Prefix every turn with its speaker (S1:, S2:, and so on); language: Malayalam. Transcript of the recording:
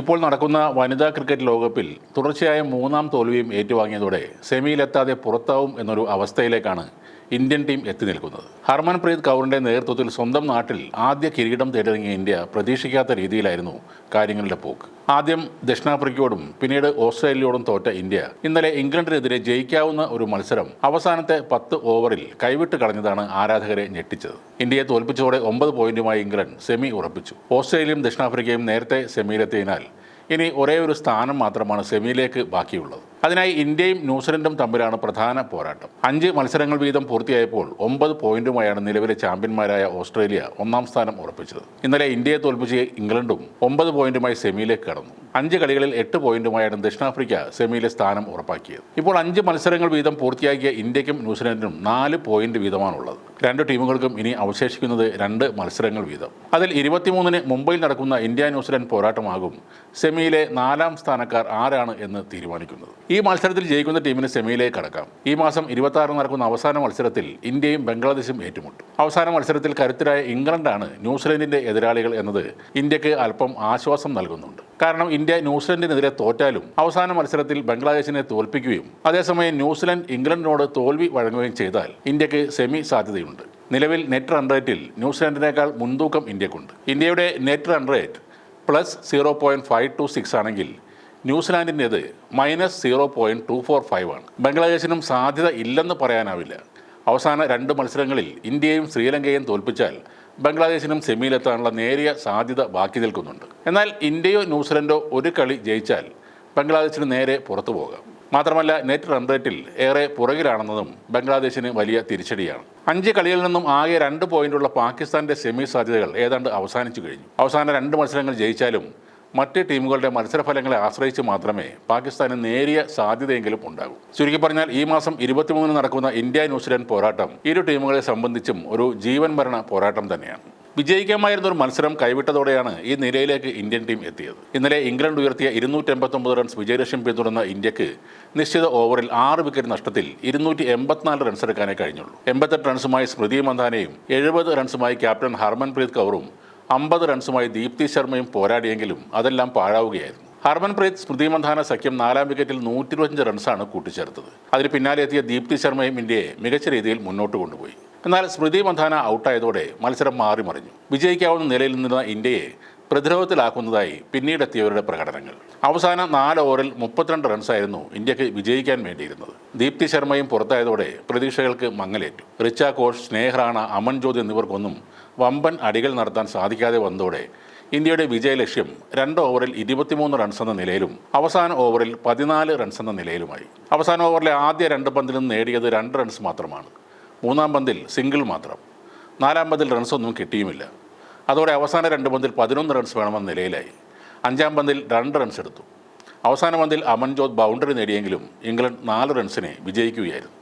S1: ഇപ്പോൾ നടക്കുന്ന വനിതാ ക്രിക്കറ്റ് ലോകകപ്പിൽ തുടർച്ചയായ മൂന്നാം തോൽവിയും ഏറ്റുവാങ്ങിയതോടെ സെമിയിലെത്താതെ പുറത്താവും എന്നൊരു അവസ്ഥയിലേക്കാണ് ഇന്ത്യൻ ടീം എത്തി നിൽക്കുന്നത്. ഹർമൻപ്രീത് കൗറിന്റെ നേതൃത്വത്തിൽ സ്വന്തം നാട്ടിൽ ആദ്യ കിരീടം തേടിറങ്ങിയ ഇന്ത്യ പ്രതീക്ഷിക്കാത്ത രീതിയിലായിരുന്നു കാര്യങ്ങളുടെ പോക്ക്. ആദ്യം ദക്ഷിണാഫ്രിക്കയോടും പിന്നീട് ഓസ്ട്രേലിയയോടും തോറ്റ ഇന്ത്യ. ഇന്നലെ ഇംഗ്ലണ്ടിനെതിരെ ജയിക്കാവുന്ന ഒരു മത്സരം അവസാനത്തെ പത്ത് ഓവറിൽ കൈവിട്ട് കളഞ്ഞതാണ് ആരാധകരെ ഞെട്ടിച്ചത്. ഇന്ത്യയെ തോൽപ്പിച്ചതോടെ ഒമ്പത് പോയിന്റുമായി ഇംഗ്ലണ്ട് സെമി ഉറപ്പിച്ചു. ഓസ്ട്രേലിയയും ദക്ഷിണാഫ്രിക്കയും നേരത്തെ സെമിയിലെത്തിയതിനാൽ ഇനി ഒരേ ഒരു സ്ഥാനം മാത്രമാണ് സെമിയിലേക്ക് ബാക്കിയുള്ളത്. അതിനായി ഇന്ത്യയും ന്യൂസിലൻഡും തമ്മിലാണ് പ്രധാന പോരാട്ടം. അഞ്ച് മത്സരങ്ങൾ വീതം പൂർത്തിയായപ്പോൾ ഒമ്പത് പോയിന്റുമായാണ് നിലവിലെ ചാമ്പ്യന്മാരായ ഓസ്ട്രേലിയ ഒന്നാം സ്ഥാനം ഉറപ്പിച്ചത്. ഇന്നലെ ഇന്ത്യയെ തോൽപ്പിച്ച് ഇംഗ്ലണ്ടും ഒമ്പത് പോയിന്റുമായി സെമിയിലേക്ക് കടന്നു. അഞ്ച് കളികളിൽ എട്ട് പോയിന്റുമായാണ് ദക്ഷിണാഫ്രിക്ക സെമിയിലെ സ്ഥാനം ഉറപ്പാക്കിയത്. ഇപ്പോൾ അഞ്ച് മത്സരങ്ങൾ വീതം പൂർത്തിയാക്കിയ ഇന്ത്യക്കും ന്യൂസിലൻഡിനും നാല് പോയിന്റ് വീതമാണുള്ളത്. രണ്ട് ടീമുകൾക്കും ഇനി അവശേഷിക്കുന്നത് രണ്ട് മത്സരങ്ങൾ വീതം. അതിൽ ഇരുപത്തിമൂന്നിന് മുംബൈയിൽ നടക്കുന്ന ഇന്ത്യ ന്യൂസിലൻഡ് പോരാട്ടമാകും. സെമിയിലെ നാലാം സ്ഥാനക്കാർ ആരാണ് എന്ന് തീരുമാനിക്കുന്നത്. ഈ മത്സരത്തിൽ ജയിക്കുന്ന ടീമിന് സെമിയിലേക്ക് കടക്കാം. ഈ മാസം ഇരുപത്തി ആറിന് നടക്കുന്ന അവസാന മത്സരത്തിൽ ഇന്ത്യയും ബംഗ്ലാദേശും ഏറ്റുമുട്ടും. അവസാന മത്സരത്തിൽ കരുത്തരായ ഇംഗ്ലണ്ടാണ് ന്യൂസിലൻഡിന്റെ എതിരാളികൾ എന്നത് ഇന്ത്യയ്ക്ക് അല്പം ആശ്വാസം നൽകുന്നുണ്ട്. കാരണം ഇന്ത്യ ന്യൂസിലൻഡിനെതിരെ തോറ്റാലും അവസാന മത്സരത്തിൽ ബംഗ്ലാദേശിനെ തോൽപ്പിക്കുകയും അതേസമയം ന്യൂസിലൻഡ് ഇംഗ്ലണ്ടിനോട് തോൽവി വഴങ്ങുകയും ചെയ്താൽ ഇന്ത്യയ്ക്ക് സെമി സാധ്യതയുണ്ട്. നിലവിൽ നെറ്റ് റൺ റേറ്റിൽ ന്യൂസിലൻഡിനേക്കാൾ മുൻതൂക്കം ഇന്ത്യക്കുണ്ട്. ഇന്ത്യയുടെ net run rate plus zero point five two six ആണെങ്കിൽ ന്യൂസിലാൻഡിന്റേത് minus zero point two four five ആണ്. ബംഗ്ലാദേശിനും സാധ്യത ഇല്ലെന്ന് പറയാനാവില്ല. അവസാന രണ്ട് മത്സരങ്ങളിൽ ഇന്ത്യയും ശ്രീലങ്കയും തോൽപ്പിച്ചാൽ ബംഗ്ലാദേശിനും സെമിയിലെത്താനുള്ള നേരിയ സാധ്യത ബാക്കി നിൽക്കുന്നുണ്ട്. എന്നാൽ ഇന്ത്യയോ ന്യൂസിലൻഡോ ഒരു കളി ജയിച്ചാൽ ബംഗ്ലാദേശിന് നേരെ പുറത്തു പോകാം. മാത്രമല്ല നെറ്റ് റൺ റേറ്റിൽ ഏറെ പുറകിലാണെന്നതും ബംഗ്ലാദേശിന് വലിയ തിരിച്ചടിയാണ്. അഞ്ച് കളിയിൽ നിന്നും ആകെ രണ്ട് പോയിന്റുള്ള പാകിസ്ഥാന്റെ സെമി സാധ്യതകൾ ഏതാണ്ട് അവസാനിച്ചു കഴിഞ്ഞു. അവസാന രണ്ട് മത്സരങ്ങൾ ജയിച്ചാലും മറ്റ് ടീമുകളുടെ മത്സരഫലങ്ങളെ ആശ്രയിച്ച് മാത്രമേ പാകിസ്ഥാന് നേരിയ സാധ്യതയെങ്കിലും ഉണ്ടാകൂ. ചുരുക്കി പറഞ്ഞാൽ ഈ മാസം ഇരുപത്തിമൂന്നിന് നടക്കുന്ന ഇന്ത്യ ന്യൂസിലാൻഡ് പോരാട്ടം ഇരു ടീമുകളെ സംബന്ധിച്ചും ഒരു ജീവൻ മരണ പോരാട്ടം തന്നെയാണ്. വിജയിക്കാമായിരുന്ന ഒരു മത്സരം കൈവിട്ടതോടെയാണ് ഈ നിലയിലേക്ക് ഇന്ത്യൻ ടീം എത്തിയത്. ഇന്നലെ ഇംഗ്ലണ്ട് ഉയർത്തിയ ഇരുന്നൂറ്റി എൺപത്തൊമ്പത് റൺസ് വിജയലക്ഷ്യം പിന്തുടർന്ന ഇന്ത്യയ്ക്ക് നിശ്ചിത ഓവറിൽ ആറ് വിക്കറ്റ് നഷ്ടത്തിൽ ഇരുന്നൂറ്റി എൺപത്തിനാല് റൺസ് എടുക്കാനേ കഴിഞ്ഞുള്ളൂ. എൺപത്തെട്ട് റൺസുമായി സ്മൃതി മന്ദാനയും എഴുപത് റൺസുമായി ക്യാപ്റ്റൻ ഹർമൻപ്രീത് കൗറും അമ്പത് റൺസുമായി ദീപ്തി ശർമ്മയും പോരാടിയെങ്കിലും അതെല്ലാം പാഴാവുകയായിരുന്നു. ഹർമൻപ്രീത് സ്മൃതി മന്ധാന സഖ്യം നാലാം വിക്കറ്റിൽ നൂറ്റി ഇരുപത്തഞ്ച് റൺസാണ് കൂട്ടിച്ചേർത്തത്. അതിന് പിന്നാലെ എത്തിയ ദീപ്തി ശർമ്മയും ഇന്ത്യയെ മികച്ച രീതിയിൽ മുന്നോട്ട് കൊണ്ടുപോയി. എന്നാൽ സ്മൃതി മന്ധാന ഔട്ടായതോടെ മത്സരം മാറിമറിഞ്ഞു. വിജയിക്കാവുന്ന നിലയിൽ നിന്ന ഇന്ത്യയെ പ്രതിരോധത്തിലാക്കുന്നതായി പിന്നീടെത്തിയവരുടെ പ്രകടനങ്ങൾ. അവസാന നാല് ഓവറിൽ മുപ്പത്തിരണ്ട് റൺസായിരുന്നു ഇന്ത്യയ്ക്ക് വിജയിക്കാൻ വേണ്ടിയിരുന്നത്. ദീപ്തി ശർമ്മയും പുറത്തായതോടെ പ്രതീക്ഷകൾക്ക് മങ്ങലേറ്റു. റിച്ച കോഷ് സ്നേഹറാണ അമൻ ജ്യോതി എന്നിവർക്കൊന്നും വമ്പൻ അടികൾ നടത്താൻ സാധിക്കാതെ വന്നതോടെ ഇന്ത്യയുടെ വിജയലക്ഷ്യം രണ്ട് ഓവറിൽ ഇരുപത്തിമൂന്ന് റൺസ് എന്ന നിലയിലും അവസാന ഓവറിൽ പതിനാല് റൺസ് എന്ന നിലയിലുമായി. അവസാന ഓവറിലെ ആദ്യ രണ്ട് പന്തിലും നേടിയത് രണ്ട് റൺസ് മാത്രമാണ്. മൂന്നാം പന്തിൽ സിംഗിൾ മാത്രം. നാലാം പന്തിൽ റൺസൊന്നും കിട്ടിയുമില്ല. അതോടെ അവസാന രണ്ട് പന്തിൽ പതിനൊന്ന് റൺസ് വേണമെന്ന നിലയിലായി. അഞ്ചാം പന്തിൽ രണ്ട് റൺസ് എടുത്തു. അവസാന പന്തിൽ അമൻജോത് ബൗണ്ടറി നേടിയെങ്കിലും ഇംഗ്ലണ്ട് നാല് റൺസിനെ വിജയിക്കുകയായിരുന്നു.